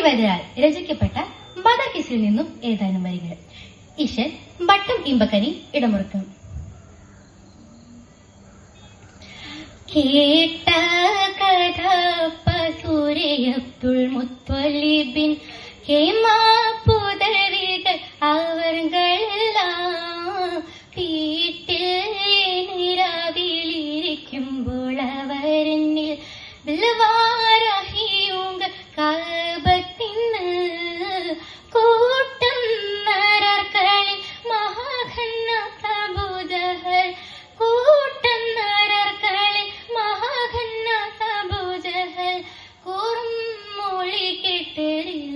വരയാൽ രചിക്കപ്പെട്ട മദകിസിൽ നിന്നും ഏതാനും വരികൾ. ഇഷൻ ബട്ടം ഇമ്പക്കനി ഇടമുറുക്കും. കേട്ട കഥ പസൂരയബ്ദുൾ മുത്തൊലിബിൻ ഹേമാ പുതവികൾ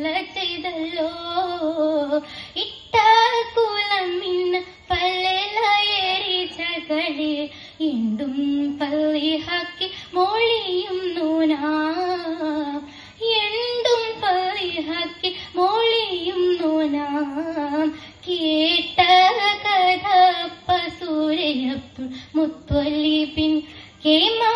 കേട്ടില്ല ചെയ്തല്ലോ. ഇട്ട കുലം ഇന്ന് പല്ലേറിച്ചകളിൽ ഇണ്ടും മൊഴിയുന്നു നാം പള്ളി ഹാക്കി മൊഴിയുന്നു നാം കേട്ട കഥ പസൂരയബ്ദുൾ മുത്തൊലിബിൻ കേമാ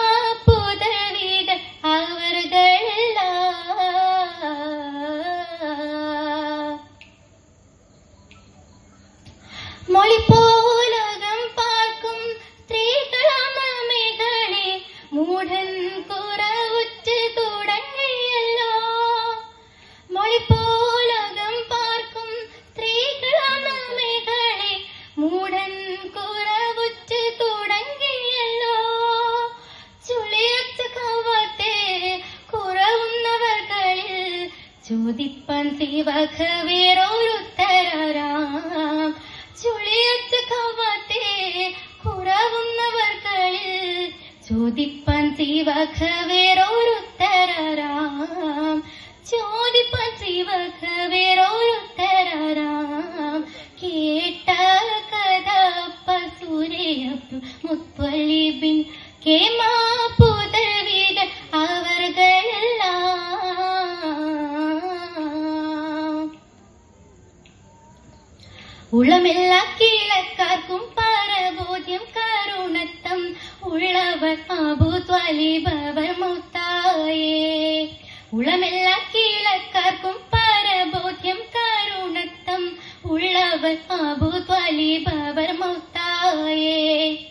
ചോദിപ്പാൻ വേറൊരുത്തരാം ചുളിയച്ച കവത്തെ കുറവുന്നവർകളിൽ ചോദിപ്പാൻ ശിവക വേറൊരുത്തരാം ചോദിപ്പാൻ ശിവക വേറൊരുത്തരാം കേട്ട കഥ പസുരയപ്പു മുത്വലിബിൻ കേമാ உளமெல்லா கீழக்கார்க்கும் பாரபோதியம் கருணத்தம். உள்ளவர் பாபூத் வலிபவர் முத்தாயே. உளமெல்லா கீழக்கார்க்கும் பாரபோதியம் கருணத்தம். உள்ளவர் பாபூத் வலிபவர் முத்தாயே.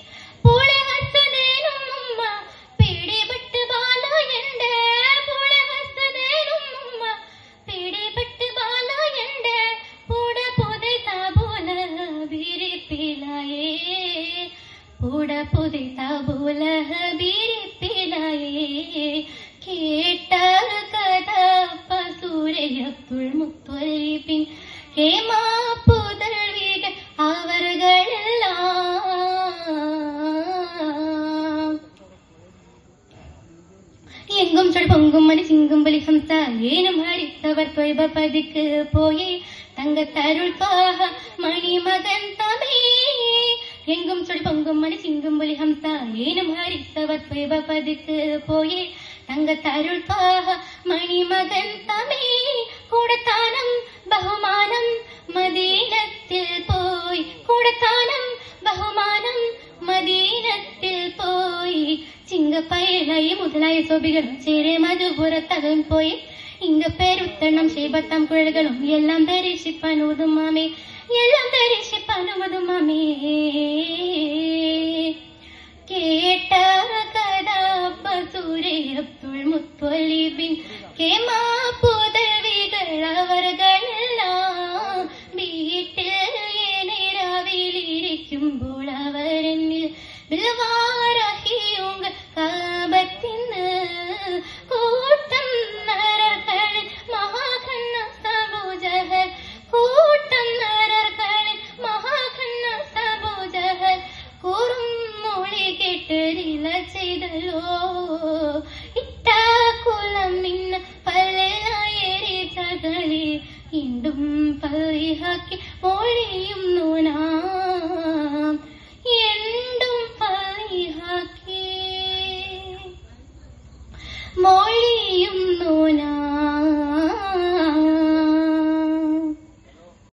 புட புதைத்த புலக பிரிப்பினாயே கேட்டார் கதா பசூரையப்புள் முத்தொழிப்பின் ஹேமா புதழ்விகள் அவர்கள் எங்கும் சொல் பொங்கும் மணி சிங்கும் பலி சம்சா ஏனும் ஹரித்தவர் தொய்ப பதிக்கு போயே தங்க தருள் பாக மணி மகன் தம் എങ്കും ചൊൽ പൊങ്കും മണി ചിങ്കും ബലി ഹംസാരേനും ഹരിത്തവർ ത്വൈബ പതിക്ക് പോയി തങ്കത്തരുൾ പാഹ മണിമകൻ തമേ കൂടത്താനം ബഹുമാനം മദീനത്തിൽ പോയി കൂടത്താനം ബഹുമാനം മദീനത്തിൽ പോയി ചിങ്കപ്പയലായി മുതലായ സോബികളും ചേരെ മധുപുരത്തകം പോയി ഇങ്ക പേരുത്തണം ശേപത്താം കുഴലുകളും. എല്ലാം ധരിഷിപ്പാൻ ഉതുമാമേ എല്ലാം ധരിഷിപ്പാൻ ഉതുമാമേ കേട്ട കഥ അബ്ദുൾ മുത്തൊലിബിൻ കേമാ പുതവികൾ അവർകളെല്ലാം മൊഴി കേട്ടതില ചെയ്തല്ലോ. ഇട്ട നിന്ന ഇന്ന് പലയായേറിച്ചകളിൽ ഇണ്ടും പള്ളിഹാക്കി മൊഴിയും നൂനാ